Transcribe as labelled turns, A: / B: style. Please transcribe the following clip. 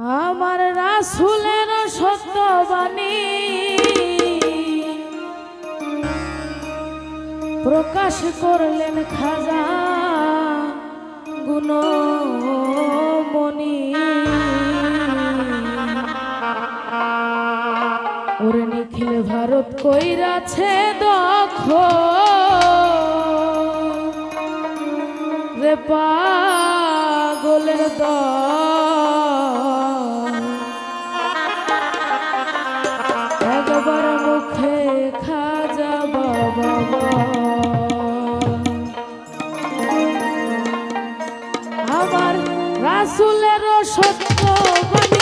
A: আমার রাসুলের সত্যবাণী প্রকাশ করলেন খাজা গুণমণি। ওরে নিখিল ভারত কইরাছে দখ রে পা রাসুলের সত্য বাণী